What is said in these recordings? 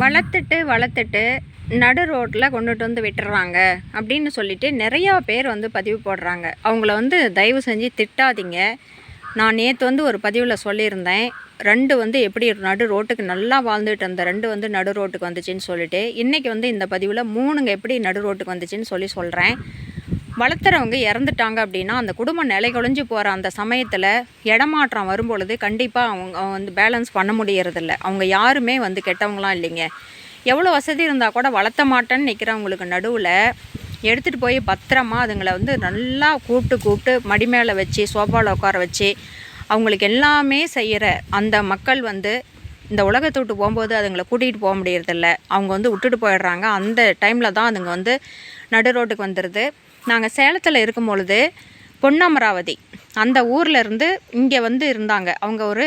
வளர்த்துட்டு வளர்த்துட்டு நடு ரோட்டில் கொண்டுட்டு வந்து விட்டுறாங்க அப்படின்னு சொல்லிட்டு நிறையா பேர் வந்து பதிவு போடுறாங்க. அவங்கள வந்து தயவு செஞ்சு திட்டாதீங்க. நான் நேற்று வந்து ஒரு பதிவில் சொல்லியிருந்தேன். ரெண்டு வந்து எப்படி நடு ரோட்டுக்கு நல்லா வாழ்ந்துட்டு இருந்த ரெண்டு வந்து நடு ரோட்டுக்கு வந்துச்சுன்னு சொல்லிட்டு. இன்றைக்கி வந்து இந்த பதிவில் மூணுங்க எப்படி நடு ரோட்டுக்கு வந்துச்சுன்னு சொல்லி சொல்கிறேன் வளர்த்துறவங்க இறந்துட்டாங்க அப்படின்னா அந்த குடும்பம் நிலை குலைஞ்சு போகிற அந்த சமயத்தில் இடமாற்றம் வரும்பொழுது கண்டிப்பாக அவங்க அவங்க வந்து பேலன்ஸ் பண்ண முடியறதில்ல. அவங்க யாருமே வந்து கெட்டவங்களாம் இல்லைங்க. எவ்வளோ வசதி இருந்தால் கூட வளர்த்த மாட்டேன்னு நிற்கிறவங்களுக்கு நடுவில் எடுத்துகிட்டு போய் பத்திரமா அதுங்களை வந்து நல்லா கூப்பிட்டு கூப்பிட்டு மடி மேலே வச்சு சோஃபாவில் உட்கார வச்சு அவங்களுக்கு எல்லாமே செய்கிற அந்த மக்கள் வந்து இந்த உலகத்தை விட்டு போகும்போது அதுங்களை கூட்டிகிட்டு போக முடியறதில்ல. அவங்க வந்து விட்டுட்டு போயிடுறாங்க. அந்த டைமில் தான் அதுங்க வந்து நடு ரோட்டுக்கு வந்துடுது நாங்கள் சேலத்தில் இருக்கும் பொழுது பொன்னமராவதி. அந்த ஊரில் இருந்து இங்கே வந்து இருந்தாங்க. அவங்க ஒரு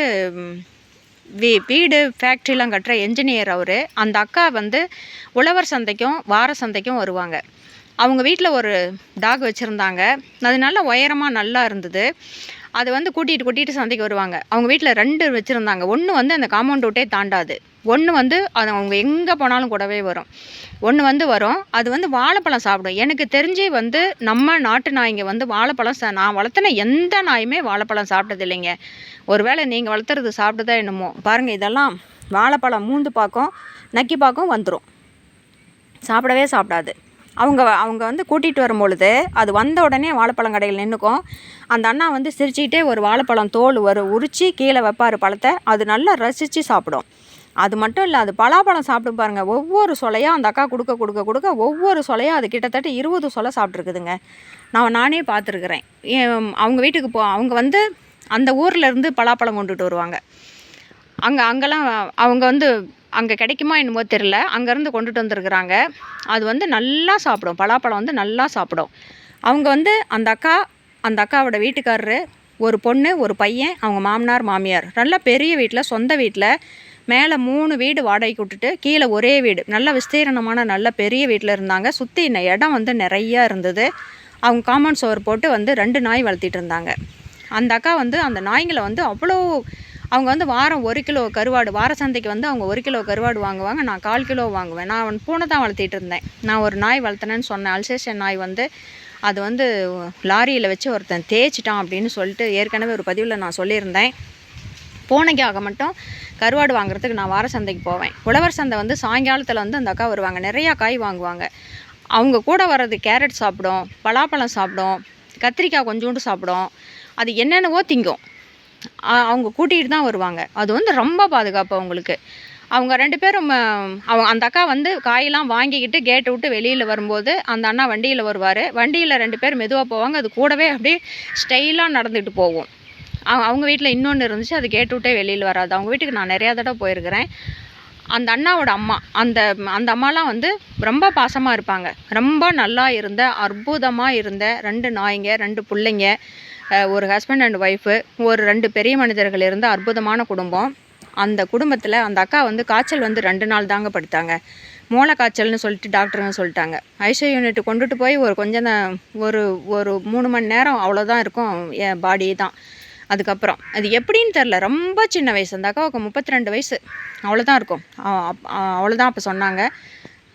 வீ வீடு ஃபேக்ட்ரிலாம் கட்டுற என்ஜினியர் அவர். அந்த அக்கா வந்து உழவர் சந்தைக்கும் வார சந்தைக்கும் வருவாங்க. அவங்க வீட்டில் ஒரு டாக் வச்சுருந்தாங்க. அது நல்ல உயரமாக நல்லா இருந்தது. அது வந்து கூட்டிகிட்டு கூட்டிகிட்டு சந்தைக்கு வருவாங்க. அவங்க வீட்டில் ரெண்டு வச்சுருந்தாங்க. ஒன்று வந்து அந்த காம்பவுண்ட் விட்டே தாண்டாது. ஒன்று வந்து அது அவங்க எங்கே போனாலும் கூடவே வரும். ஒன்று வந்து வரும். அது வந்து வாழைப்பழம் சாப்பிடும். எனக்கு தெரிஞ்சு வந்து நம்ம நாட்டு நாய்ங்க வந்து வாழைப்பழம் சா நான் வளர்த்துன எந்த நாயுமே வாழைப்பழம் சாப்பிட்டது இல்லைங்க. ஒருவேளை நீங்கள் வளர்த்துறது சாப்பிட்டதா என்னமோ. பாருங்கள் இதெல்லாம் வாழைப்பழம் மூந்து பார்க்கும் நக்கி பார்க்கும் வந்துடும் சாப்பிடவே சாப்பிடாது. அவங்க அவங்க வந்து கூட்டிகிட்டு வரும்பொழுது அது வந்த உடனே வாழைப்பழம் கடையில் நின்றுக்கும் அந்த அண்ணா வந்து சிரிச்சுக்கிட்டே ஒரு வாழைப்பழம் தோல் ஒரு உரித்து கீழே வைப்பார் பழத்தை. அது நல்லா ரசித்து சாப்பிடும். அது மட்டும் இல்லை அது பலாப்பழம் சாப்பிட்டு பாருங்கள் ஒவ்வொரு சொலையாக அந்த அக்கா கொடுக்க கொடுக்க கொடுக்க ஒவ்வொரு சொலையாக அது கிட்டத்தட்ட இருபது சொலை சாப்பிட்ருக்குதுங்க நான் நானே பார்த்துருக்குறேன். அவங்க வீட்டுக்கு போ அவங்க வந்து அந்த ஊரில் இருந்து பலாப்பழம் கொண்டுட்டு வருவாங்க. அங்கே அங்கெல்லாம் அவங்க வந்து அங்கே கிடைக்குமா என்னமோ தெரில அங்கேருந்து கொண்டுட்டு வந்துருக்குறாங்க. அது வந்து நல்லா சாப்பிடும். பலாப்பழம் வந்து நல்லா சாப்பிடும். அவங்க வந்து அந்த அக்கா அந்த அக்காவோட வீட்டுக்காரரு ஒரு பொண்ணு ஒரு பையன் அவங்க மாமனார் மாமியார். நல்ல பெரிய வீட்டில் சொந்த வீட்டில் மேலே மூணு வீடு வாடகைக்கு விட்டுட்டு கீழே ஒரே வீடு. நல்ல விஸ்தீரணமான நல்ல பெரிய வீட்டில் இருந்தாங்க. சுற்றி இடம் வந்து நிறையா இருந்தது. அவங்க காம்பவுண்ட் சோர் போட்டு வந்து ரெண்டு நாய் வளர்த்திட்டு இருந்தாங்க. அந்த அக்கா வந்து அந்த நாய்ங்களை வந்து அவ்வளோ அவங்க வந்து வாரம் ஒரு கிலோ கருவாடு வார சந்தைக்கு வந்து அவங்க ஒரு கிலோ கருவாடு வாங்குவாங்க நான் கால் கிலோ வாங்குவேன். நான் அவன் பூனை தான் வளர்த்திட்டு இருந்தேன். நான் ஒரு நாய் வளர்த்தனேன்னு சொன்னேன். அல்சேஷன் நாய் வந்து அது வந்து லாரியில் வச்சு ஒருத்தன் தேய்ச்சிட்டான் அப்படின்னு சொல்லிட்டு ஏற்கனவே ஒரு பதிவில் நான் சொல்லியிருந்தேன். பூனைக்காக மட்டும் கருவாடு வாங்குறதுக்கு நான் வார சந்தைக்கு போவேன். உழவர் சந்தை வந்து சாயங்காலத்தில் வந்து அந்த அக்கா வருவாங்க. நிறையா காய் வாங்குவாங்க. அவங்க கூட வர்றது கேரட் சாப்பிடும் பலாப்பழம் சாப்பிடும் கத்திரிக்காய் கொஞ்சோண்டு சாப்பிடும். அது என்னென்னவோ திங்கும். அவங்க கூட்டிகிட்டு தான் வருவாங்க. அது வந்து ரொம்ப பாதுகாப்பு அவங்களுக்கு. அவங்க ரெண்டு பேரும் ம, அவங்க அந்த அக்கா வந்து காயெல்லாம் வாங்கிக்கிட்டு கேட்டை விட்டு வெளியில் வரும்போது அந்த அண்ணா வண்டியில் வருவார். வண்டியில் ரெண்டு பேர் மெதுவாக போவாங்க. அது கூடவே அப்படியே ஸ்டைலாக நடந்துக்கிட்டு போகும். அவங்க வீட்டில் இன்னொன்று இருந்துச்சு. அது கேட்டு விட்டே வெளியில் வராது. அவங்க வீட்டுக்கு நான் நிறையா தடவை போயிருக்கிறேன். அந்த அண்ணாவோட அம்மா அந்த அந்த அம்மாலாம் வந்து ரொம்ப பாசமாக இருப்பாங்க. ரொம்ப நல்லா இருந்த அற்புதமாக இருந்த ரெண்டு நாய்ங்க ரெண்டு பிள்ளைங்க. ஒரு ஹஸ்பண்ட் அண்ட் ஒய்ஃபு ஒரு ரெண்டு பெரிய மனிதர்கள் இருந்த அற்புதமான குடும்பம். அந்த குடும்பத்தில் அந்த அக்கா வந்து காய்ச்சல் வந்து ரெண்டு நாள் தாங்க படுத்தாங்க. மூளை காய்ச்சல்னு சொல்லிட்டு டாக்டருங்க சொல்லிட்டாங்க. ஐசியூ யூனிட் கொண்டுட்டு போய் ஒரு கொஞ்சம் தான் ஒரு ஒரு மூணு மணி நேரம் அவ்வளோதான் இருக்கும் என் பாடி தான். அதுக்கப்புறம் அது எப்படின்னு தெரில ரொம்ப சின்ன வயசு. அந்த அக்காவுக்கு முப்பத்தி ரெண்டு வயசு. அவ்வளோதான் இருக்கும். அவ்வளோதான் அப்போ சொன்னாங்க.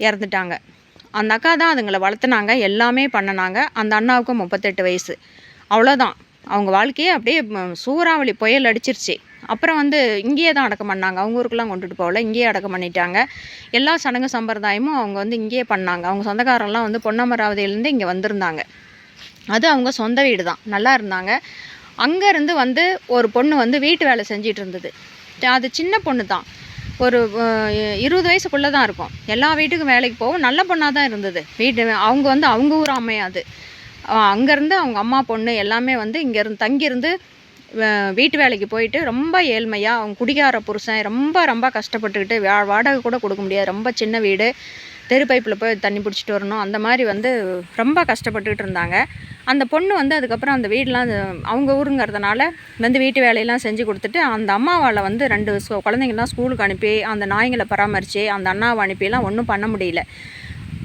இறந்துட்டாங்க. அந்த அக்கா தான் அதுங்களை வளர்த்துனாங்க. எல்லாமே பண்ணினாங்க. அந்த அண்ணாவுக்கு முப்பத்தெட்டு வயசு. அவ்வளோதான் அவங்க வாழ்க்கையே அப்படியே சூறாவளி புயல் அடிச்சிருச்சு. அப்புறம் வந்து இங்கேயே தான் அடக்கம் பண்ணாங்க. அவங்க ஊருக்குலாம் கொண்டுட்டு போகல. இங்கேயே அடக்கம் பண்ணிட்டாங்க. எல்லா சடங்கு சம்பிரதாயமும் அவங்க வந்து இங்கேயே பண்ணாங்க. அவங்க சொந்தக்காரெல்லாம் வந்து பொன்னமராவதியிலேருந்து இங்கே வந்திருந்தாங்க. அது அவங்க சொந்த வீடு தான் நல்லா இருந்தாங்க. அங்கேருந்து வந்து ஒரு பொண்ணு வந்து வீட்டு வேலை செஞ்சிட்டு இருந்தது. அது சின்ன பொண்ணு தான் ஒரு இருபது வயசுக்குள்ளே தான் இருக்கும். எல்லா வீட்டுக்கும் வேலைக்கு போகும். நல்ல பொண்ணாக தான் இருந்தது. வீட்டு அவங்க வந்து அவங்க ஊர் அம்மையாது அங்கேருந்து அவங்க அம்மா பொண்ணு எல்லாமே வந்து இங்கேருந்து தங்கியிருந்து வீட்டு வேலைக்கு போயிட்டு ரொம்ப ஏழ்மையாக அவங்க குடிகார புருஷன் ரொம்ப ரொம்ப கஷ்டப்பட்டுக்கிட்டு வா வாடகை கூட கொடுக்க முடியாது. ரொம்ப சின்ன வீடு. தெரு பைப்பில் போய் தண்ணி பிடிச்சிட்டு வரணும். அந்த மாதிரி வந்து ரொம்ப கஷ்டப்பட்டுக்கிட்டு இருந்தாங்க. அந்த பொண்ணு வந்து அதுக்கப்புறம் அந்த வீடெலாம் அவங்க ஊருங்கிறதுனால வந்து வீட்டு வேலையெல்லாம் செஞ்சு கொடுத்துட்டு அந்த அம்மாவால் வந்து ரெண்டு குழந்தைங்கள்லாம் குழந்தைங்கலாம் ஸ்கூலுக்கு அனுப்பி அந்த நாய்ங்களை பராமரித்து அந்த அண்ணாவை அனுப்பியெல்லாம் ஒன்றும் பண்ண முடியல.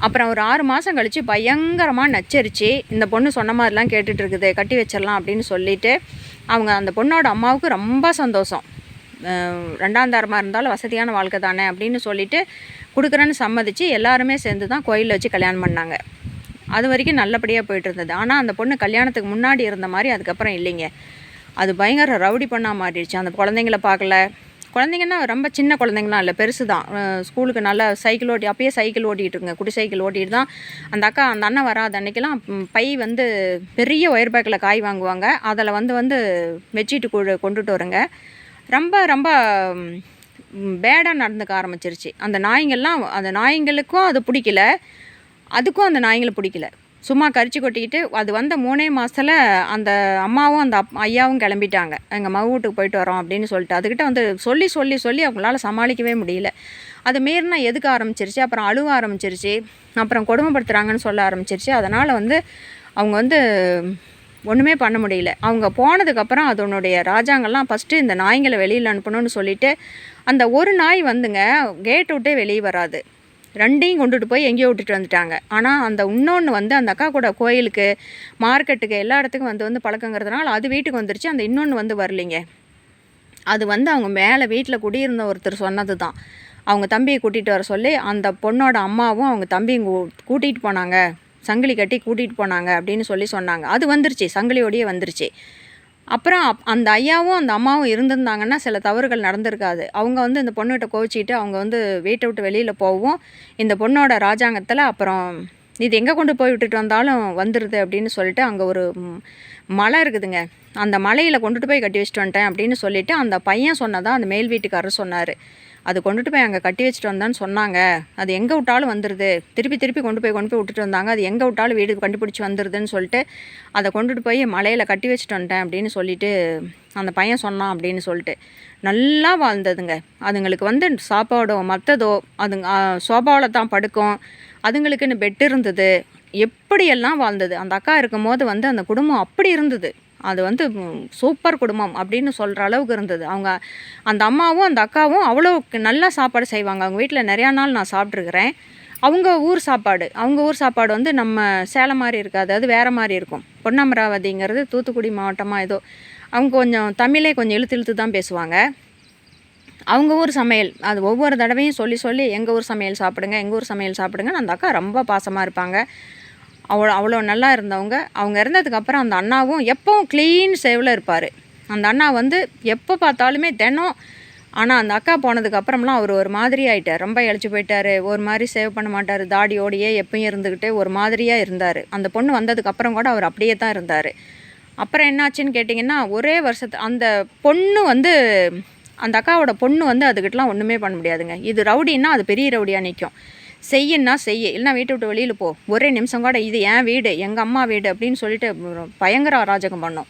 அப்புறம் ஒரு ஆறு மாதம் கழித்து பயங்கரமாக நச்சரித்து இந்த பொண்ணு சொன்ன மாதிரிலாம் கேட்டுட்ருக்குது கட்டி வச்சிடலாம் அப்படின்னு சொல்லிட்டு அவங்க அந்த பொண்ணோட அம்மாவுக்கு ரொம்ப சந்தோஷம். ரெண்டாம் தரமாக இருந்தாலும் வசதியான வாழ்க்கை தானே அப்படின்னு சொல்லிட்டு கொடுக்குறேன்னு சம்மதிச்சு எல்லாருமே சேர்ந்து தான் கோயிலில் வச்சு கல்யாணம் பண்ணாங்க. அது வரைக்கும் நல்லபடியாக போயிட்டு இருந்தது. ஆனால் அந்த பொண்ணு கல்யாணத்துக்கு முன்னாடி இருந்த மாதிரி அதுக்கப்புறம் இல்லைங்க. அது பயங்கர ரவுடி பண்ணா மாறிடுச்சு. அந்த குழந்தைங்கள பார்க்கல. குழந்தைங்கன்னா ரொம்ப சின்ன குழந்தைங்களாம் இல்லை பெருசு தான் ஸ்கூலுக்கு நல்லா சைக்கிள் ஓட்டி அப்பயே சைக்கிள் ஓட்டிகிட்டு இருக்குங்க குடி சைக்கிள் ஓட்டிட்டு தான் அந்த அக்கா அந்த அண்ணன் வராத அன்னைக்கெல்லாம் பை வந்து பெரிய ஒயர் பேக்கில் காய் வாங்குவாங்க. அதில் வந்து வந்து வச்சுட்டு கொ- கொண்டுட்டு வருங்க. ரொம்ப ரொம்ப பேடாக நடந்துக்க ஆரம்பிச்சிருச்சு. அந்த நாய்ங்கள்லாம் அந்த நாய்ங்களுக்கும் அது பிடிக்கல. அதுக்கும் அந்த நாய்ங்களை பிடிக்கல. சும்மா கரிச்சு கொட்டிக்கிட்டு அது வந்த மூணே மாதத்தில் அந்த அம்மாவும் அந்த அப் ஐயாவும் கிளம்பிட்டாங்க. எங்கள் மக வீட்டுக்கு போயிட்டு வரோம் அப்படின்னு சொல்லிட்டு. அதுக்கிட்ட வந்து சொல்லி சொல்லி சொல்லி அவங்களால சமாளிக்கவே முடியல. அது மீறினா எதுக்க ஆரம்பிச்சிருச்சு? அப்புறம் அழுவ ஆரம்பிச்சிருச்சு. அப்புறம் கொடுமைப்படுத்துகிறாங்கன்னு சொல்ல ஆரம்பிச்சிருச்சு. அதனால் வந்து அவங்க வந்து ஒன்றுமே பண்ண முடியல. அவங்க போனதுக்கப்புறம் அதனுடைய ராஜாங்கெல்லாம் ஃபஸ்ட்டு இந்த நாய்ங்களை வெளியில் அனுப்பணும்னு சொல்லிட்டு அந்த ஒரு நாய் வந்துங்க கேட் விட்டே வெளியே வராது. ரெண்டையும் கொண்டுட்டு போய் எங்கேயோ விட்டுட்டு வந்துட்டாங்க. ஆனால் அந்த இன்னொன்று வந்து அந்த அக்கா கூட கோயிலுக்கு மார்க்கெட்டுக்கு எல்லா இடத்துக்கும் வந்து வந்து பழக்கங்கிறதுனால அது வீட்டுக்கு வந்துருச்சு. அந்த இன்னொன்று வந்து வரலைங்க. அது வந்து அவங்க மேலே வீட்டில் குடியிருந்த ஒருத்தர் சொன்னது தான் அவங்க தம்பியை கூட்டிகிட்டு வர சொல்லி அந்த பொண்ணோட அம்மாவும் அவங்க தம்பியும் கூட்டிகிட்டு போனாங்க. சங்கிலி கட்டி கூட்டிகிட்டு போனாங்க அப்படின்னு சொல்லி சொன்னாங்க. அது வந்துருச்சு. சங்கிலியோடையே வந்துருச்சு. அப்புறம் அப்- அந்த ஐயாவும் அந்த அம்மாவும் இருந்திருந்தாங்கன்னா சில தவறுகள் நடந்திருக்காது. அவங்க வந்து இந்த பொண்ணுகிட்ட கோவிச்சிட்டு அவங்க வந்து வீட்டை விட்டு வெளியில் போகவும் இந்த பொண்ணோட ராஜாங்கத்தில் அப்புறம் இது எங்கே கொண்டு போய் விட்டுட்டு வந்தாலும் வந்துடுது அப்படின்னு சொல்லிட்டு அங்கே ஒரு மலை இருக்குதுங்க. அந்த மலையில் கொண்டுட்டு போய் கட்டி வச்சுட்டு வந்துட்டேன் அப்படின்னு சொல்லிவிட்டு அந்த பையன் சொன்னதான் அந்த மேல் வீட்டுக்காரர் சொன்னார். அது கொண்டுட்டு போய் அங்கே கட்டி வச்சுட்டு வந்தான்னு சொன்னாங்க. அது எங்கே விட்டாலும் வந்துடுது திருப்பி திருப்பி கொண்டு போய் கொண்டு போய் விட்டுட்டு வந்தாங்க. அது எங்கே விட்டாலும் வீடு கண்டுபிடிச்சி வந்துடுதுன்னு சொல்லிட்டு அதை கொண்டுட்டு போய் மலையில் கட்டி வச்சுட்டு வந்துட்டேன் அப்படின்னு சொல்லிட்டு அந்த பையன் சொன்னான் அப்படின்னு சொல்லிட்டு. நல்லா வாழ்ந்ததுங்க. அதுங்களுக்கு வந்து சாப்பாடோ மற்றதோ அதுங்க சோபாவில் தான் படுக்கும். அதுங்களுக்குன்னு பெட் இருந்தது. எப்படியெல்லாம் வாழ்ந்தது? அந்த அக்கா இருக்கும்போது வந்து அந்த குடும்பம் அப்படி இருந்தது. அது வந்து சூப்பர் குடும்பம் அப்படின்னு சொல்கிற அளவுக்கு இருந்தது. அவங்க அந்த அம்மாவும் அந்த அக்காவும் அவ்வளோ நல்லா சாப்பாடு செய்வாங்க. அவங்க வீட்டில் நிறையா நாள் நான் சாப்பிட்ருக்குறேன் அவங்க ஊர் சாப்பாடு அவங்க ஊர் சாப்பாடு வந்து நம்ம சேலம் மாதிரி இருக்காது அது வேறு மாதிரி இருக்கும். பொன்னமராவதிங்கிறது தூத்துக்குடி மாவட்டமாக ஏதோ. அவங்க கொஞ்சம் தமிழே கொஞ்சம் இழுத்து இழுத்து தான் பேசுவாங்க. அவங்க ஊர் சமையல் அது ஒவ்வொரு தடவையும் சொல்லி சொல்லி எங்கள் ஊர் சமையல் சாப்பிடுங்க எங்கள் ஊர் சமையல் சாப்பிடுங்கன்னு அந்த அக்கா ரொம்ப பாசமாக இருப்பாங்க. அவ்வளோ அவ்வளோ நல்லா இருந்தவங்க. அவங்க இறந்ததுக்கப்புறம் அந்த அண்ணாவும் எப்பவும் க்ளீன் சேவில் இருப்பார். அந்த அண்ணா வந்து எப்போ பார்த்தாலுமே தினம் ஆனால் அந்த அக்கா போனதுக்கப்புறம்லாம் அவர் ஒரு மாதிரி ஆகிட்டார் ரொம்ப இழைச்சி போயிட்டார். ஒரு மாதிரி சேவ் பண்ண மாட்டார். தாடியோடையே எப்பயும் இருந்துக்கிட்டு ஒரு மாதிரியாக இருந்தார். அந்த பொண்ணு வந்ததுக்கப்புறம் கூட அவர் அப்படியே தான் இருந்தார். அப்புறம் என்னாச்சுன்னு கேட்டிங்கன்னா ஒரே வருஷத்து அந்த பொண்ணு வந்து அந்த அக்காவோட பொண்ணு வந்து அதுக்கிட்டலாம் ஒன்றுமே பண்ண முடியாதுங்க. இது ரவுடின்னா அது பெரிய ரவுடியாக நிற்கும் செய்யன்னா செய்ய. இல்லைனா வீட்டை விட்டு வெளியில் போ. ஒரே நிமிஷம் கூட இது என் வீடு எங்கள் அம்மா வீடு அப்படின்னு சொல்லிட்டு பயங்கர அராஜகம் பண்ணோம்.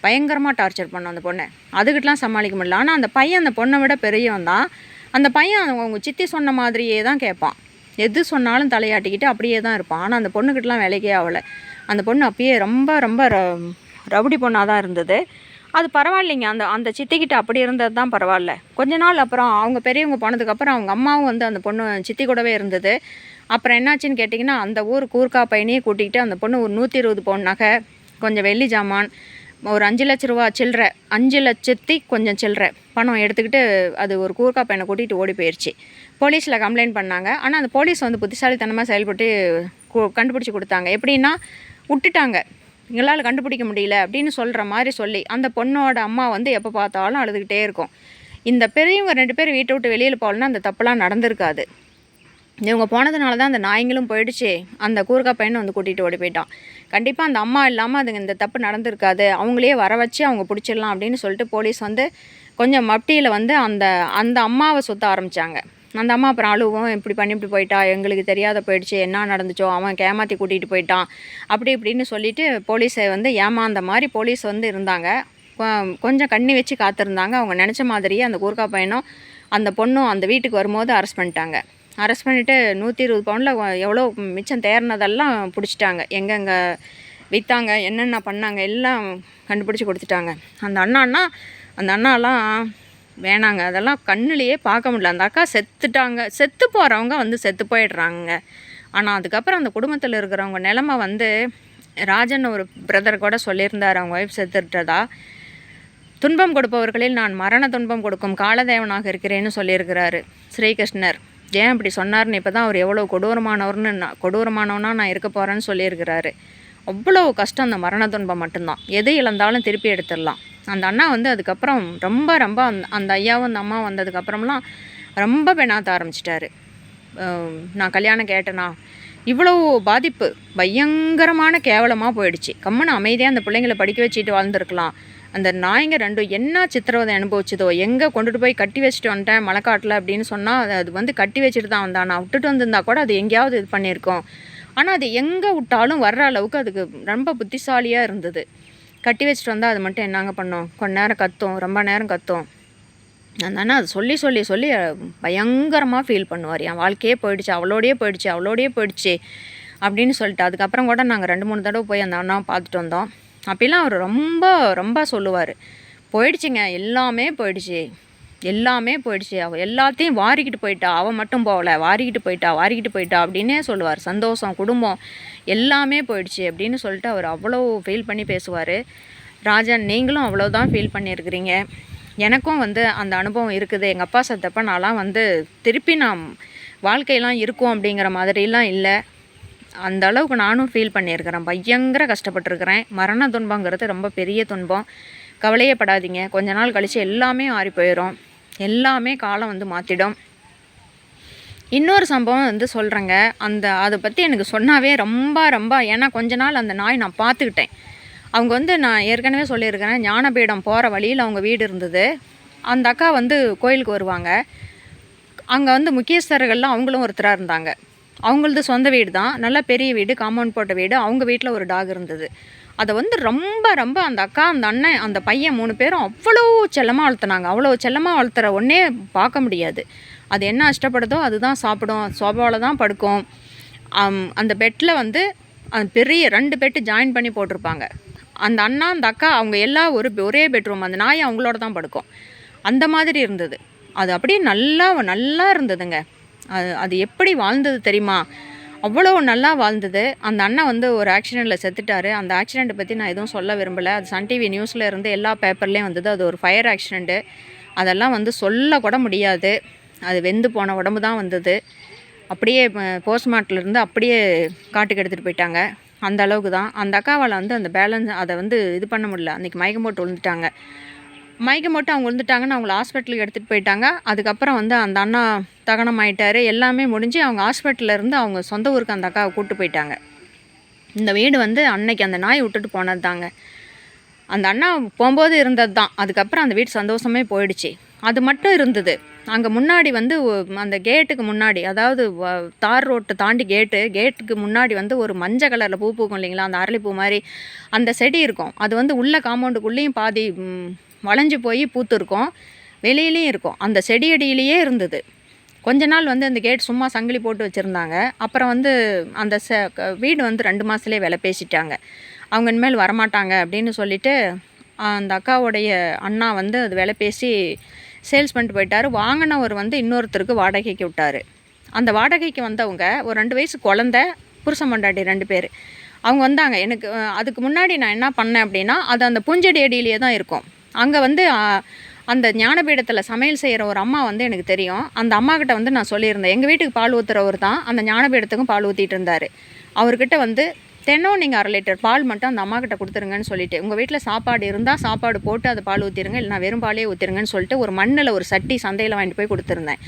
பயங்கரமாக டார்ச்சர் பண்ணோம் அந்த பொண்ணை. அதுக்கிட்டலாம் சமாளிக்க முடியல. ஆனால் அந்த பையன் அந்த பொண்ணை விட பெரியவன் தான். அந்த பையன் அவங்க அவங்க சித்தி சொன்ன மாதிரியே தான் கேட்பான். எது சொன்னாலும் தலையாட்டிக்கிட்டு அப்படியே தான் இருப்பான். ஆனால் அந்த பொண்ணுக்கிட்டலாம் வேலைக்கே ஆகலை. அந்த பொண்ணு அப்பயே ரொம்ப ரொம்ப ர- ரவுடி பொண்ணாக தான் இருந்தது. அது பரவாயில்லைங்க. அந்த அந்த சித்திக்கிட்ட அப்படி இருந்தது தான் பரவாயில்ல. கொஞ்ச நாள் அப்புறம் அவங்க பெரியவங்க போனதுக்கப்புறம் அவங்க அம்மாவும் வந்து அந்த பொண்ணு சித்தி கூடவே இருந்தது. அப்புறம் என்னாச்சுன்னு கேட்டிங்கன்னா அந்த ஊர் கூர்க்கா பையனையே கூட்டிகிட்டு அந்த பொண்ணு ஒரு நூற்றி இருபது பவுன் நகை கொஞ்சம் வெள்ளி ஜாமான் ஒரு அஞ்சு லட்ச ரூபா சில்லற அஞ்சு லட்சத்தி கொஞ்சம் சில்லற பணம் எடுத்துக்கிட்டு அது ஒரு கூர்க்கா பையனை கூட்டிகிட்டு ஓடி போயிடுச்சு போலீஸில் கம்ப்ளைண்ட் பண்ணாங்க. ஆனால் அந்த போலீஸ் வந்து புத்திசாலித்தனமாக செயல்பட்டு கு- கண்டுபிடிச்சி கொடுத்தாங்க. எப்படின்னா விட்டுட்டாங்க. எங்களால் கண்டுபிடிக்க முடியல அப்படின்னு சொல்கிற மாதிரி சொல்லி அந்த பொண்ணோட அம்மா வந்து எப்போ பார்த்தாலும் அழுதுகிட்டே இருக்கும். இந்த பெரியவங்க ரெண்டு பேர் வீட்டை விட்டு வெளியில் போகலன்னா அந்த தப்பெல்லாம் நடந்திருக்காது. இவங்க போனதுனால தான் அந்த நாய்ங்களும் போயிடுச்சு. அந்த கூர்க்கா பையனை வந்து கூட்டிகிட்டு ஓடி போயிட்டான். கண்டிப்பாக அந்த அம்மா இல்லாமல் அதுங்க இந்த தப்பு நடந்திருக்காது. அவங்களே வர வச்சு அவங்க பிடிச்சிடலாம் அப்படின்னு சொல்லிட்டு போலீஸ் வந்து கொஞ்சம் மப்டியில் வந்து அந்த அந்த அம்மாவை சுற்ற ஆரம்பித்தாங்க அந்த அம்மா அப்புறம் அழுவும் இப்படி பண்ணி இப்படி போயிட்டா எங்களுக்கு தெரியாத போயிடுச்சு என்ன நடந்துச்சோ அவன் ஏமாற்றி கூட்டிகிட்டு போயிட்டான். அப்படி இப்படின்னு சொல்லிட்டு போலீஸை வந்து ஏமாந்த மாதிரி போலீஸ் வந்து இருந்தாங்க. கொஞ்சம் கண்ணி வச்சு காத்திருந்தாங்க. அவங்க நினச்ச மாதிரியே அந்த கூர்க்கா பையனும் அந்த பொண்ணும் அந்த வீட்டுக்கு வரும்போது அரெஸ்ட் பண்ணிட்டாங்க. அரெஸ்ட் பண்ணிவிட்டு நூற்றி இருபது பவுனில் எவ்வளோ மிச்சம் தேர்னதெல்லாம் பிடிச்சிட்டாங்க. எங்கெங்கே விற்றாங்க என்னென்ன பண்ணாங்க எல்லாம் கண்டுபிடிச்சி கொடுத்துட்டாங்க. அந்த அண்ணான்னா அந்த அண்ணாலாம் வேணாங்க. அதெல்லாம் கண்ணுலேயே பார்க்க முடியல. அந்த அக்கா செத்துட்டாங்க. செத்து போகிறவங்க வந்து செத்து போயிடுறாங்க. ஆனால் அதுக்கப்புறம் அந்த குடும்பத்தில் இருக்கிறவங்க நிலமை வந்து ராஜன் ஒரு பிரதர் கூட சொல்லியிருந்தார். அவங்க ஒய்ஃப் செத்துட்டதா? துன்பம் கொடுப்பவர்களில் நான் மரண துன்பம் கொடுக்கும் காலதேவனாக இருக்கிறேன்னு சொல்லியிருக்கிறாரு ஸ்ரீகிருஷ்ணர். ஏன் இப்படி சொன்னார்னு இப்போ தான் அவர் எவ்வளோ கொடூரமானவர்னு நான் கொடூரமானவனா நான் இருக்க போகிறேன்னு சொல்லியிருக்கிறாரு. அவ்வளோ கஷ்டம் அந்த மரண துன்பம் மட்டும்தான். எது இழந்தாலும் திருப்பி எடுத்துடலாம். அந்த அண்ணா வந்து அதுக்கப்புறம் ரொம்ப ரொம்ப அந்த அந்த ஐயாவும் அந்த அம்மா வந்ததுக்கப்புறம்லாம் ரொம்ப பெணாத்த ஆரம்பிச்சிட்டாரு. நான் கல்யாணம் கேட்டேனா? இவ்வளோ பாதிப்பு பயங்கரமான கேவலமாக போயிடுச்சு. கம்மனு அமைதியாக அந்த பிள்ளைங்களை படிக்க வச்சுட்டு வாழ்ந்துருக்கலாம். அந்த நாய்ங்க ரெண்டும் என்ன சித்திரவதை அனுபவிச்சதோ எங்கே கொண்டுட்டு போய் கட்டி வச்சுட்டு வந்துட்டேன் மழைக்காட்டில் அப்படின்னு சொன்னால் அது அது வந்து கட்டி வச்சுட்டு தான் வந்தான். நான் விட்டுட்டு வந்திருந்தா கூட அது எங்கேயாவது இது பண்ணியிருக்கோம். ஆனால் அது எங்கே விட்டாலும் வர்ற அளவுக்கு அதுக்கு ரொம்ப புத்திசாலியாக இருந்தது. கட்டி வச்சுட்டு வந்தால் அது மட்டும் என்னங்க பண்ணும்? கொஞ்ச நேரம் கத்தும் ரொம்ப நேரம் கத்தும். அந்த அண்ணா அது சொல்லி சொல்லி சொல்லி பயங்கரமாக ஃபீல் பண்ணுவார். என் வாழ்க்கையே போயிடுச்சு அவளோடையே போயிடுச்சு அவளோடையே போயிடுச்சு அப்படின்னு சொல்லிட்டு. அதுக்கப்புறம் கூட நாங்கள் ரெண்டு மூணு தடவை போய் அந்த அண்ணாவை பார்த்துட்டு வந்தோம். அப்படிலாம் அவர் ரொம்ப ரொம்ப சொல்லுவார். போயிடுச்சுங்க எல்லாமே போயிடுச்சு. எல்லாமே போயிடுச்சு. அவள் எல்லாத்தையும் வாரிக்கிட்டு போயிட்டா. அவள் மட்டும் போகல. வாரிக்கிட்டு போயிட்டா வாரிக்கிட்டு போயிட்டா அப்படின்னே சொல்லுவார். சந்தோஷம் குடும்பம் எல்லாமே போயிடுச்சு அப்படின்னு சொல்லிட்டு அவர் அவ்வளோ ஃபீல் பண்ணி பேசுவார். ராஜன் நீங்களும் அவ்வளோதான் ஃபீல் பண்ணியிருக்கிறீங்க. எனக்கும் வந்து அந்த அனுபவம் இருக்குது. எங்கள் அப்பா செத்தப்ப நான்லாம் வந்து திருப்பி நான் வாழ்க்கையெல்லாம் இருக்கும் அப்படிங்கிற மாதிரிலாம் இல்லை. அந்த அளவுக்கு நானும் ஃபீல் பண்ணியிருக்கிறேன். பயங்கர கஷ்டப்பட்டிருக்கிறேன். மரண துன்பங்கிறது ரொம்ப பெரிய துன்பம். கவலையே படாதீங்க. கொஞ்ச நாள் கழித்து எல்லாமே ஆறி போயிடும் எல்லாமே காலம் வந்து மாற்றிடும் இன்னொரு சம்பவம் வந்து சொல்கிறேங்க அந்த அதை பற்றி எனக்கு சொன்னாவே ரொம்ப ரொம்ப ஏன்னா கொஞ்ச நாள் அந்த நாய் நான் பார்த்துக்கிட்டேன். அவங்க வந்து நான் ஏற்கனவே சொல்லியிருக்கிறேன் ஞானபீடம் போகிற வழியில் அவங்க வீடு இருந்தது. அந்த அக்கா வந்து கோயிலுக்கு வருவாங்க. அங்கே வந்து முக்கியஸ்தர்கள்லாம் அவங்களும் ஒருத்தராக இருந்தாங்க. அவங்களது சொந்த வீடு தான் நல்ல பெரிய வீடு காம்பவுண்ட் போட்ட வீடு. அவங்க வீட்டில் ஒரு டாக் இருந்தது. அதை வந்து ரொம்ப ரொம்ப அந்த அக்கா அந்த அண்ணன் அந்த பையன் மூணு பேரும் அவ்வளோ செல்லமாக வளர்த்துனாங்க அவ்வளோ செல்லமாக வளர்த்துற ஒன்றே பார்க்க முடியாது. அது என்ன இஷ்டப்படுதோ அதுதான் சாப்பிடும். சோபாவில் தான் படுக்கும். அந்த பெட்டில் வந்து அந்த பெரிய ரெண்டு பெட்டு ஜாயின் பண்ணி போட்டிருப்பாங்க. அந்த அண்ணா அந்த அக்கா அவங்க எல்லாம் ஒரு ஒரே பெட்ரூம் அந்த நாய் அவங்களோட தான் படுக்கும். அந்த மாதிரி இருந்தது. அது அப்படியே நல்லா நல்லா இருந்ததுங்க. அது அது எப்படி வாழ்ந்தது தெரியுமா? அவ்வளோ நல்லா வாழ்ந்தது. அந்த அண்ணன் வந்து ஒரு ஆக்சிடெண்ட்டில் செத்துட்டாரு. அந்த ஆக்சிடெண்ட்டை பற்றி நான் எதுவும் சொல்ல விரும்பலை. அது சன் டிவி நியூஸில் இருந்து எல்லா பேப்பர்லேயும் வந்தது. அது ஒரு ஃபயர் ஆக்சிடெண்ட்டு அதெல்லாம் வந்து சொல்லக்கூட முடியாது. அது வெந்து போன உடம்பு தான் வந்தது. அப்படியே போஸ்ட்மார்ட்டில் இருந்து அப்படியே காட்டுக்கு எடுத்துகிட்டு போயிட்டாங்க. அந்த அளவுக்கு தான். அந்த அக்காவால் வந்து அந்த பேலன்ஸ் அதை வந்து இது பண்ண முடியல. அன்றைக்கி மயக்கம் போட்டு விழுந்துட்டாங்க. மயக்கம் போட்டு அவங்க விழுந்துட்டாங்கன்னு அவங்கள ஹாஸ்பிட்டலுக்கு எடுத்துகிட்டு போயிட்டாங்க. அதுக்கப்புறம் வந்து அந்த அண்ணா தகனம் ஆயிட்டாரு எல்லாமே முடிஞ்சு அவங்க ஹாஸ்பிட்டல்ல இருந்து அவங்க சொந்த ஊருக்கு அந்த அக்காவை கூப்பிட்டு போயிட்டாங்க. இந்த வீடு வந்து அன்னைக்கு அந்த நாய் விட்டுட்டு போனது தாங்க அந்த அண்ணா போகும்போது இருந்தது தான் அதுக்கப்புறம் அந்த வீடு சந்தோஷமே போயிடுச்சு. அது மட்டும் இருந்தது. அங்கே முன்னாடி வந்து அந்த கேட்டுக்கு முன்னாடி அதாவது வ- தார் ரோட்டை தாண்டி கேட்டு கேட்டுக்கு முன்னாடி வந்து ஒரு மஞ்சள் கலரில் பூ பூக்கும் இல்லைங்களா? அந்த அரளிப்பூ மாதிரி அந்த செடி இருக்கும். அது வந்து உள்ள காம்பவுண்டுக்குள்ளேயும் பாதி வளைஞ்சு போய் பூத்துருக்கோம் வெளியிலையும் இருக்கும். அந்த செடியடியிலேயே இருந்தது. கொஞ்ச நாள் வந்து அந்த கேட் சும்மா சங்கிலி போட்டு வச்சுருந்தாங்க. அப்புறம் வந்து அந்த ச வீடு வந்து ரெண்டு மாதத்துலேயே விலை பேசிட்டாங்க. அவங்க இனிமேல் வரமாட்டாங்க அப்படின்னு சொல்லிட்டு அந்த அக்காவுடைய அண்ணா வந்து அது விலை பேசி சேல்ஸ் பண்ணிட்டு போயிட்டாரு. வாங்கினவர் வந்து இன்னொருத்தருக்கு வாடகைக்கு விட்டார். அந்த வாடகைக்கு வந்தவங்க ஒரு ரெண்டு வயசு குழந்த புருஷன் மண்டாட்டி ரெண்டு பேர். அவங்க வந்தாங்க. எனக்கு அதுக்கு முன்னாடி நான் என்ன பண்ணேன் அப்படின்னா அது அந்த பூஞ்செடி அடியிலேயே தான் இருக்கும். அங்கே வந்து அந்த ஞானபீடத்தில் சமையல் செய்கிற ஒரு அம்மா வந்து எனக்கு தெரியும். அந்த அம்மாக்கிட்ட வந்து நான் சொல்லியிருந்தேன். எங்கள் வீட்டுக்கு பால் ஊற்றுறவர் தான் அந்த ஞானபீடத்துக்கும் பால் ஊற்றிட்டு இருந்தார். அவர்கிட்ட வந்து தினம் நீங்கள் அரை லிட்டர் பால் மட்டும் அந்த அம்மா கிட்ட கொடுத்துருங்கன்னு சொல்லிட்டு உங்கள் வீட்டில் சாப்பாடு இருந்தால் சாப்பாடு போட்டு அது பால் ஊற்றிருங்க இல்லைனா வெறும் பாலே ஊற்றிருங்கன்னு சொல்லிட்டு ஒரு மண்ணில் ஒரு சட்டி சந்தையில் வாங்கிட்டு போய் கொடுத்துருந்தேன்.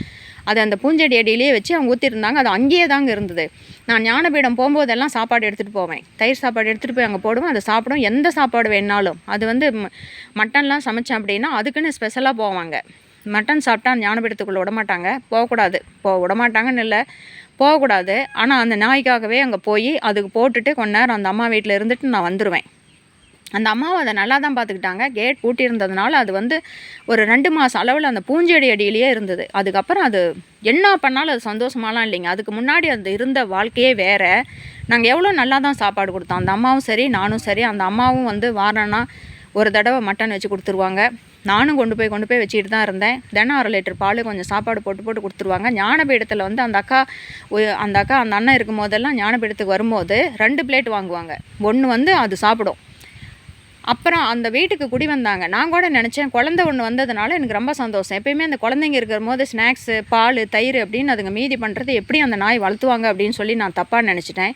அதை அந்த பூஞ்செடி அடியிலேயே வச்சு அவங்க ஊற்றிருந்தாங்க அது அங்கேயே தாங்க இருந்தது. நான் ஞானபீடம் போகும்போதெல்லாம் சாப்பாடு எடுத்துகிட்டு போவேன். தயிர் சாப்பாடு எடுத்துகிட்டு போய் அங்கே போடுவேன் அதை சாப்பிடும். எந்த சாப்பாடு வேணாலும். அது வந்து ம- மட்டன்லாம் சமைச்சேன் அப்படின்னா அதுக்குன்னு ஸ்பெஷலாக போவாங்க. மட்டன் சாப்பிட்டா ஞானபீடத்துக்குள்ளே விடமாட்டாங்க. போகக்கூடாது. போ விடமாட்டாங்கன்னு இல்லை. போகக்கூடாது. ஆனால் அந்த நாய்க்காகவே அங்கே போய் அதுக்கு போட்டுட்டு கொஞ்ச நேரம் அந்த அம்மா வீட்டில் இருந்துட்டு நான் வந்துடுவேன் அந்த அம்மாவை அதை நல்லா தான் பார்த்துக்கிட்டாங்க. கேட் பூட்டியிருந்ததுனால அது வந்து ஒரு ரெண்டு மாதம் அளவில் அந்த பூஞ்செடி அடியிலேயே இருந்தது. அதுக்கப்புறம் அது என்ன பண்ணாலும் அது சந்தோஷமாலாம் இல்லைங்க. அதுக்கு முன்னாடி அந்த இருந்த வாழ்க்கையே வேறு. நாங்கள் எவ்வளோ நல்லா தான் சாப்பாடு கொடுத்தோம். அந்த அம்மாவும் சரி நானும் சரி. அந்த அம்மாவும் வந்து வாரம்னா ஒரு தடவை மட்டன் வச்சு கொடுத்துருவாங்க. நானும் கொண்டு போய் கொண்டு போய் வச்சுக்கிட்டு தான் இருந்தேன். தினம் அரை லிட்டர் பால் கொஞ்சம் சாப்பாடு போட்டு போட்டு கொடுத்துருவாங்க. ஞானபீடத்தில் வந்து அந்த அக்கா அந்த அக்கா அந்த அண்ணன் இருக்கும் போதெல்லாம் ஞானபீடத்துக்கு வரும்போது ரெண்டு பிளேட் வாங்குவாங்க. ஒன்று வந்து அது சாப்பிடும். அப்புறம் அந்த வீட்டுக்கு குடி வந்தாங்க. நான் கூட நினச்சேன் குழந்த ஒன்று வந்ததுனால எனக்கு ரொம்ப சந்தோஷம். எப்பயுமே அந்த குழந்தைங்க இருக்கிற போது ஸ்நாக்ஸு பால் தயிர் அப்படின்னு அதுங்க மீதி பண்ணுறது எப்படி அந்த நாய் வளர்த்துவாங்க அப்படின்னு சொல்லி நான் தப்பாக நினச்சிட்டேன்.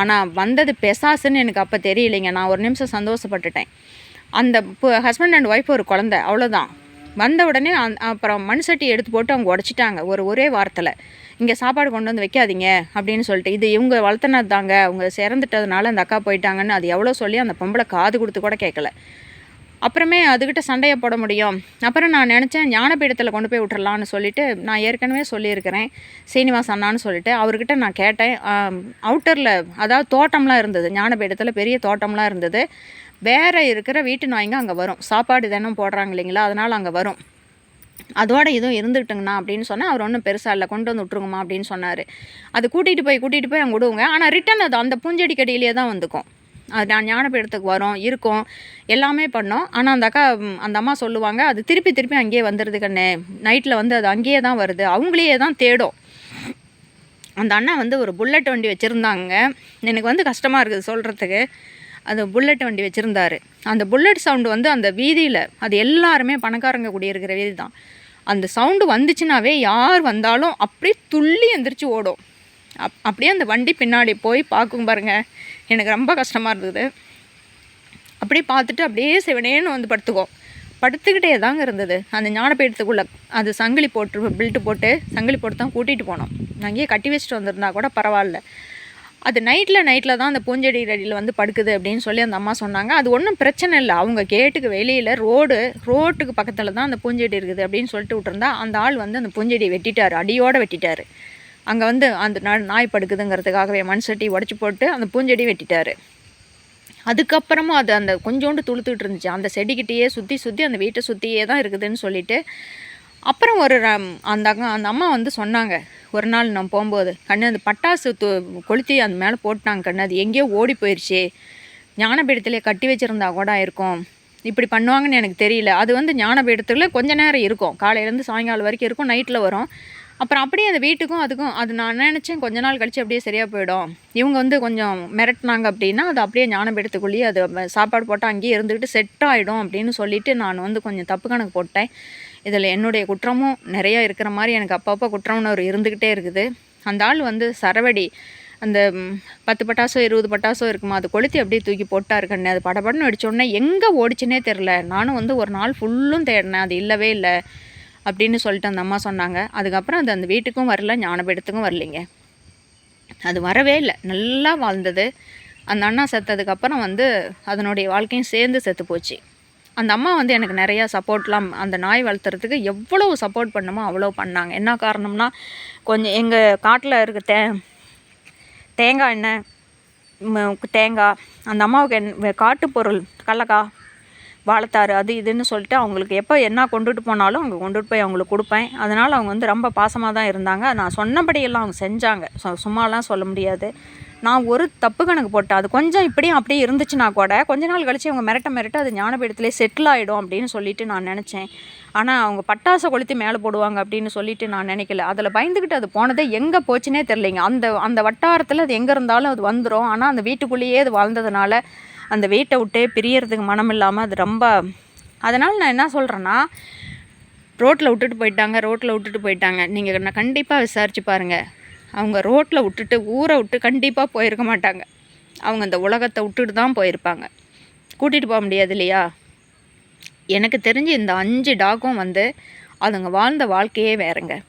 ஆனால் வந்தது பெசாசுன்னு எனக்கு அப்போ தெரியலைங்க. நான் ஒரு நிமிஷம் சந்தோஷப்பட்டுட்டேன். அந்த ஹஸ்பண்ட் அண்ட் ஒய்ஃப் ஒரு குழந்த. அவ்வளோதான் வந்த உடனே அந் அப்புறம் மண் சட்டி எடுத்து போட்டு அவங்க உடச்சிட்டாங்க ஒரு ஒரே வாரத்தில். இங்கே சாப்பாடு கொண்டு வந்து வைக்காதீங்க அப்படின்னு சொல்லிட்டு இது இவங்க வளர்த்துனது தாங்க அவங்க சிறந்துட்டதுனால அந்த அக்கா போயிட்டாங்கன்னு அது எவ்வளோ சொல்லி அந்த பொம்பளை காது கொடுத்து கூட கேட்கல அப்புறமே அதுக்கிட்ட சண்டையை போட முடியும். அப்புறம் நான் நினச்சேன் ஞானபீடத்தில் கொண்டு போய் விட்டுறலான்னு சொல்லிட்டு நான் ஏற்கனவே சொல்லியிருக்கிறேன் சீனிவாஸ் அண்ணான்னு சொல்லிட்டு அவர்கிட்ட நான் கேட்டேன். அவுட்டரில் அதாவது தோட்டம்லாம் இருந்தது ஞானபீடத்தில் பெரிய தோட்டம்லாம் இருந்தது. வேறு இருக்கிற வீட்டு நாய்ங்க அங்கே வரும். சாப்பாடு தினம் போடுறாங்க இல்லைங்களா? அதனால் அங்கே வரும். அதோட இதுவும் இருந்துக்கிட்டுங்கண்ணா அப்படின்னு சொன்னால் அவர் ஒன்றும் பெருசாக இல்லை கொண்டு வந்து விட்ருங்கம்மா அப்படின்னு சொன்னார். அது கூட்டிகிட்டு போய் கூட்டிகிட்டு போய் அங்கே விடுவோங்க. ஆனால் ரிட்டன் அது அந்த பூஞ்செடி கடியிலே தான் வந்துக்கும். அது நான் ஞானப்பீடத்துக்கு வரும் இருக்கும் எல்லாமே பண்ணோம். ஆனால் அந்த அக்கா அந்த அம்மா சொல்லுவாங்க அது திருப்பி திருப்பி அங்கேயே வந்துடுது கண்ணே. நைட்டில் வந்து அது அங்கேயே தான் வருது. அவங்களையே தான் தேடும். அந்த அண்ணா வந்து ஒரு புல்லட் வண்டி வச்சுருந்தாங்க. எனக்கு வந்து கஷ்டமாக இருக்குது சொல்கிறதுக்கு அது புல்லட் வண்டி வச்சுருந்தாரு. அந்த புல்லட் சவுண்டு வந்து அந்த வீதியில் அது எல்லாருமே பணக்காரங்க குடியிருக்கிற வீதி தான். அந்த சவுண்டு வந்துச்சுனாவே யார் வந்தாலும் அப்படியே துள்ளி எந்திரிச்சு ஓடும். அப் அப்படியே அந்த வண்டி பின்னாடி போய் பார்க்கும் பாருங்க. எனக்கு ரொம்ப கஷ்டமாக இருந்தது. அப்படியே பார்த்துட்டு அப்படியே செவனேன்னு வந்து படுத்துக்கும் படுத்துக்கிட்டே தாங்க இருந்தது. அந்த ஞானப்பீடத்துக்குள்ளே அது சங்கிலி போட்டு பில்ட்டு போட்டு சங்கிலி போட்டு தான் கூட்டிகிட்டு போனோம். அங்கேயே கட்டி வச்சுட்டு வந்திருந்தா கூட பரவாயில்ல. அது நைட்டில் நைட்டில் தான் அந்த பூஞ்செடி அடியில் வந்து படுக்குது அப்படின்னு சொல்லி அந்த அம்மா சொன்னாங்க. அது ஒன்றும் பிரச்சனை இல்லை. அவங்க கேட்டுக்கு வெளியில் ரோடு ரோட்டுக்கு பக்கத்தில் தான் அந்த பூஞ்செடி இருக்குது அப்படின்னு சொல்லிட்டு விட்டுருந்தா அந்த ஆள் வந்து அந்த பூஞ்செடியை வெட்டிட்டார். அடியோடு வெட்டிட்டார். அங்கே வந்து அந்த நா- நாய் படுக்குதுங்கிறதுக்காகவே மண் சட்டி உடச்சி போட்டு அந்த பூஞ்செடி வெட்டிட்டார். அதுக்கப்புறமும் அது அந்த கொஞ்சோண்டு துளுத்துக்கிட்டு இருந்துச்சு. அந்த செடிக்கிட்டேயே சுற்றி சுற்றி அந்த வீட்டை சுற்றியே தான் இருக்குதுன்னு சொல்லிட்டு அப்புறம் ஒரு அந்த அக்கா அந்த அம்மா வந்து சொன்னாங்க ஒரு நாள் நான் போகும்போது கண்ணு அந்த பட்டாசு து கொளுத்தி அந்த மேலே போட்டாங்க கண்ணு அது எங்கேயோ ஓடி போயிடுச்சு ஞானபீடத்திலே கட்டி வச்சுருந்தா கூட இருக்கும். இப்படி பண்ணுவாங்கன்னு எனக்கு தெரியல. அது வந்து ஞானபீடத்தில் கொஞ்ச நேரம் இருக்கும். காலையிலேருந்து சாயங்காலம் வரைக்கும் இருக்கும் நைட்டில் வரும். அப்புறம் அப்படியே அந்த வீட்டுக்கும் அதுக்கும் அது நான் நினச்சேன் கொஞ்ச நாள் கழிச்சு அப்படியே சரியாக போயிடும். இவங்க வந்து கொஞ்சம் மிரட்டினாங்க அப்படின்னா அது அப்படியே ஞானபீடத்துக்குள்ளேயே அது சாப்பாடு போட்டால் அங்கேயே இருந்துக்கிட்டு செட் ஆகிடும் அப்படின்னு சொல்லிவிட்டு நான் வந்து கொஞ்சம் தப்பு கணக்கு போட்டேன். இதில் என்னுடைய குற்றமும் நிறையா இருக்கிற மாதிரி எனக்கு அப்பப்போ குற்றம்னு ஒரு இருந்துக்கிட்டே இருக்குது. அந்த ஆள் வந்து சரவடி. அந்த பத்து பட்டாசோ இருபது பட்டாசோ இருக்குமா அது கொளுத்தி அப்படியே தூக்கி போட்டா இருக்கண்ணே அது படபடன்னு அடித்தோடனே எங்கே ஓடிச்சுனே தெரில. நானும் வந்து ஒரு நாள் ஃபுல்லும் தேடினேன் அது இல்லவே இல்லை அப்படின்னு சொல்லிட்டு அந்த அம்மா சொன்னாங்க. அதுக்கப்புறம் அது அந்த வீட்டுக்கும் வரல ஞானபீடத்துக்கும் வரலைங்க. அது வரவே இல்லை நல்லா வாழ்ந்தது. அந்த அண்ணா செத்ததுக்கப்புறம் வந்து அதனுடைய வாழ்க்கையும் சேர்ந்து செத்து போச்சு. அந்த அம்மா வந்து எனக்கு நிறையா சப்போர்ட்லாம் அந்த நாய் வளர்த்துறதுக்கு எவ்வளோ சப்போர்ட் பண்ணுமோ அவ்வளோ பண்ணாங்க. என்ன காரணம்னா கொஞ்சம் எங்கள் காட்டில் இருக்க தே தேங்காய் எண்ணெய் தேங்காய் அந்த அம்மாவுக்கு என் காட்டுப்பொருள் கடலக்காய் வாழைத்தாறு அது இதுன்னு சொல்லிட்டு அவங்களுக்கு எப்போ என்ன கொண்டுட்டு போனாலும் அங்கே கொண்டுட்டு போய் அவங்களுக்கு கொடுப்பேன். அதனால் அவங்க வந்து ரொம்ப பாசமாக தான் இருந்தாங்க. நான் சொன்னபடியெல்லாம் அவங்க செஞ்சாங்க. சும்மாலாம் சொல்ல முடியாது. நான் ஒரு தப்பு கணக்கு போட்டேன். அது கொஞ்சம் இப்படியும் அப்படியே இருந்துச்சுன்னா கூட கொஞ்ச நாள் கழிச்சு அவங்க மிரட்ட மிரட்ட அது ஞானபீடத்திலே செட்டில் ஆகிடும் அப்படின்னு சொல்லிட்டு நான் நினச்சேன். ஆனால் அவங்க பட்டாசை கொளுத்தி மேலே போடுவாங்க அப்படின்னு சொல்லிட்டு நான் நினைக்கல. அதில் பயந்துக்கிட்டு அது போனதே எங்கே போச்சுனே தெரிலிங்க அந்த அந்த வட்டாரத்தில் அது எங்கே இருந்தாலும் அது வந்துடும் ஆனால் அந்த வீட்டுக்குள்ளேயே அது வாழ்ந்ததுனால அந்த வீட்டை விட்டே பிரியறதுக்கு மனம் இல்லாமல் அது ரொம்ப அதனால் நான் என்ன சொல்கிறேன்னா ரோட்டில் விட்டுட்டு போயிட்டாங்க ரோட்டில் விட்டுட்டு போயிட்டாங்க. நீங்கள் நான் கண்டிப்பாக விசாரிச்சு பாருங்கள் அவங்க ரோட்டில் விட்டுட்டு ஊரை விட்டு கண்டிப்பாக போயிருக்க மாட்டாங்க. அவங்க அந்த உலகத்தை விட்டுட்டு தான் போயிருப்பாங்க. கூட்டிகிட்டு போக முடியாது இல்லையா? எனக்கு தெரிஞ்சு இந்த அஞ்சு டாகும் வந்து அதுங்க வாழ்ந்த வாழ்க்கையே வேறங்க.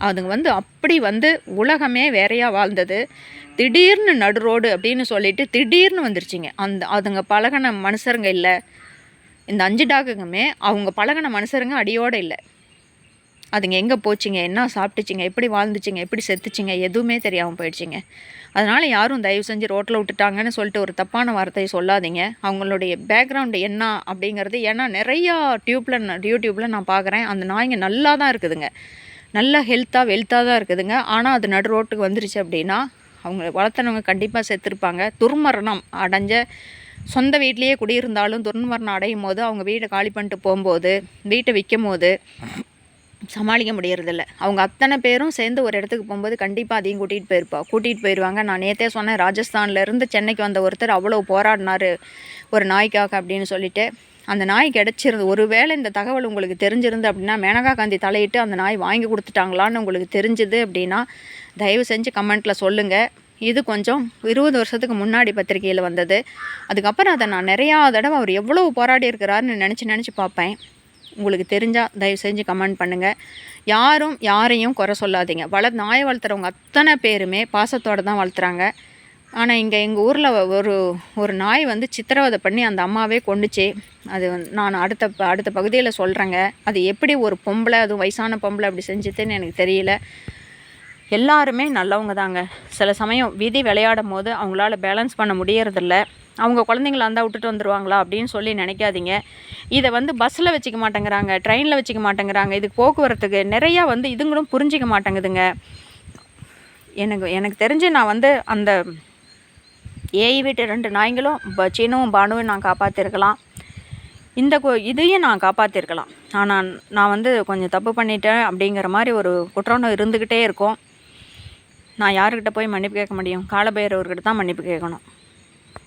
அதுங்க வந்து அப்படி வந்து உலகமே வேறையாக வாழ்ந்தது. திடீர்னு நடு ரோடு அப்படின்னு சொல்லிட்டு திடீர்னு வந்துருச்சுங்க. அந்த அதுங்க பழகின மனுஷருங்க இல்லை. இந்த அஞ்சு டாகுங்குமே அவங்க பழகின மனுஷருங்க அடியோடு இல்லை. அதுங்க எங்கே போச்சுங்க? என்ன சாப்பிட்டுச்சிங்க? எப்படி வாழ்ந்துச்சிங்க? எப்படி செத்துச்சிங்க? எதுவுமே தெரியாமல் போயிடுச்சிங்க. அதனால் யாரும் தயவு செஞ்சு ரோட்டில் விட்டுட்டாங்கன்னு சொல்லிட்டு ஒரு தப்பான வார்த்தையை சொல்லாதீங்க. அவங்களுடைய பேக்ரவுண்டு என்ன அப்படிங்கிறது ஏன்னா நிறையா டியூப்பில் யூடியூப்பில் நான் பார்க்குறேன் அந்த நாய்ங்க நல்லா தான் இருக்குதுங்க. நல்ல ஹெல்த்தாக வெல்த்தாக தான் இருக்குதுங்க. ஆனால் அது நடு ரோட்டுக்கு வந்துருச்சு அப்படின்னா அவங்க வளர்த்தனவங்க கண்டிப்பாக செத்துருப்பாங்க. துர்மரணம் அடைஞ்ச சொந்த வீட்லேயே குடியிருந்தாலும் துர்மரணம் அடையும் போது அவங்க வீட்டை காலி பண்ணிட்டு போகும்போது வீட்டை விற்கும் போது சமாளிக்க முடியறதில்ல. அவங்க அத்தனை பேரும் சேர்ந்து ஒரு இடத்துக்கு போகும்போது கண்டிப்பாக அதையும் கூட்டிகிட்டு போயிருப்பா. கூட்டிகிட்டு போயிடுவாங்க நான் நேற்றே சொன்னேன் ராஜஸ்தானில் இருந்து சென்னைக்கு வந்த ஒருத்தர் அவ்வளோ போராடினாரு ஒரு நாய்க்காக அப்படின்னு சொல்லிட்டு. அந்த நாய் கிடச்சிருந்து ஒருவேளை இந்த தகவல் உங்களுக்கு தெரிஞ்சிருந்து அப்படின்னா மேனகா காந்தி தலையிட்டு அந்த நாய் வாங்கி கொடுத்துட்டாங்களான்னு உங்களுக்கு தெரிஞ்சுது அப்படின்னா தயவு செஞ்சு கமெண்ட்டில் சொல்லுங்கள் இது கொஞ்சம் இருபது வருஷத்துக்கு முன்னாடி பத்திரிக்கையில் வந்தது. அதுக்கப்புறம் அதை நான் நிறையா தடவை அவர் எவ்வளோ போராடி இருக்கிறாருன்னு நினச்சி நினச்சி பார்ப்பேன். உங்களுக்கு தெரிஞ்சால் தயவு செஞ்சு கமெண்ட் பண்ணுங்கள் யாரும் யாரையும் குறை சொல்லாதீங்க. வள நாயை வளர்த்துறவங்க அத்தனை பேருமே பாசத்தோடு தான் வளர்த்துறாங்க. ஆனால் இங்கே எங்கள் ஊரில் ஒரு ஒரு நாய் வந்து சித்திரவதை பண்ணி அந்த அம்மாவே கொண்டுச்சு அது வந்து நான் அடுத்த ப- அடுத்த பகுதியில் சொல்கிறேங்க அது எப்படி ஒரு பொம்பளை அதுவும் வயசான பொம்பளை அப்படி செஞ்சுதுன்னு எனக்கு தெரியல. எல்லாருமே நல்லவங்க தாங்க சில சமயம் விதி விளையாடும் போது அவங்களால பேலன்ஸ் பண்ண முடியறதில்ல. அவங்க குழந்தைங்கள இருந்தால் விட்டுட்டு வந்துருவாங்களா அப்படின்னு சொல்லி நினைக்காதீங்க. இதை வந்து பஸ்ஸில் வச்சுக்க மாட்டேங்கிறாங்க ட்ரெயினில் வச்சுக்க மாட்டேங்கிறாங்க இதுக்கு போக்குவரத்துக்கு நிறையா வந்து இதுங்களும் புரிஞ்சிக்க மாட்டேங்குதுங்க. எனக்கு எனக்கு தெரிஞ்சு நான் வந்து அந்த ஏஐ வீட்டு ரெண்டு நாய்ங்களும் ப- பானுவும் நான் காப்பாற்றிருக்கலாம் இந்த கோ இதையும் நான் காப்பாற்றிருக்கலாம் ஆனால் நான் வந்து கொஞ்சம் தப்பு பண்ணிட்டேன் அப்படிங்கிற மாதிரி ஒரு குற்றம் இருந்துக்கிட்டே இருக்கும். நான் யாருக்கிட்ட போய் மன்னிப்பு கேட்க முடியும்? காலபைரவர்கிட்ட தான் மன்னிப்பு கேட்கணும்.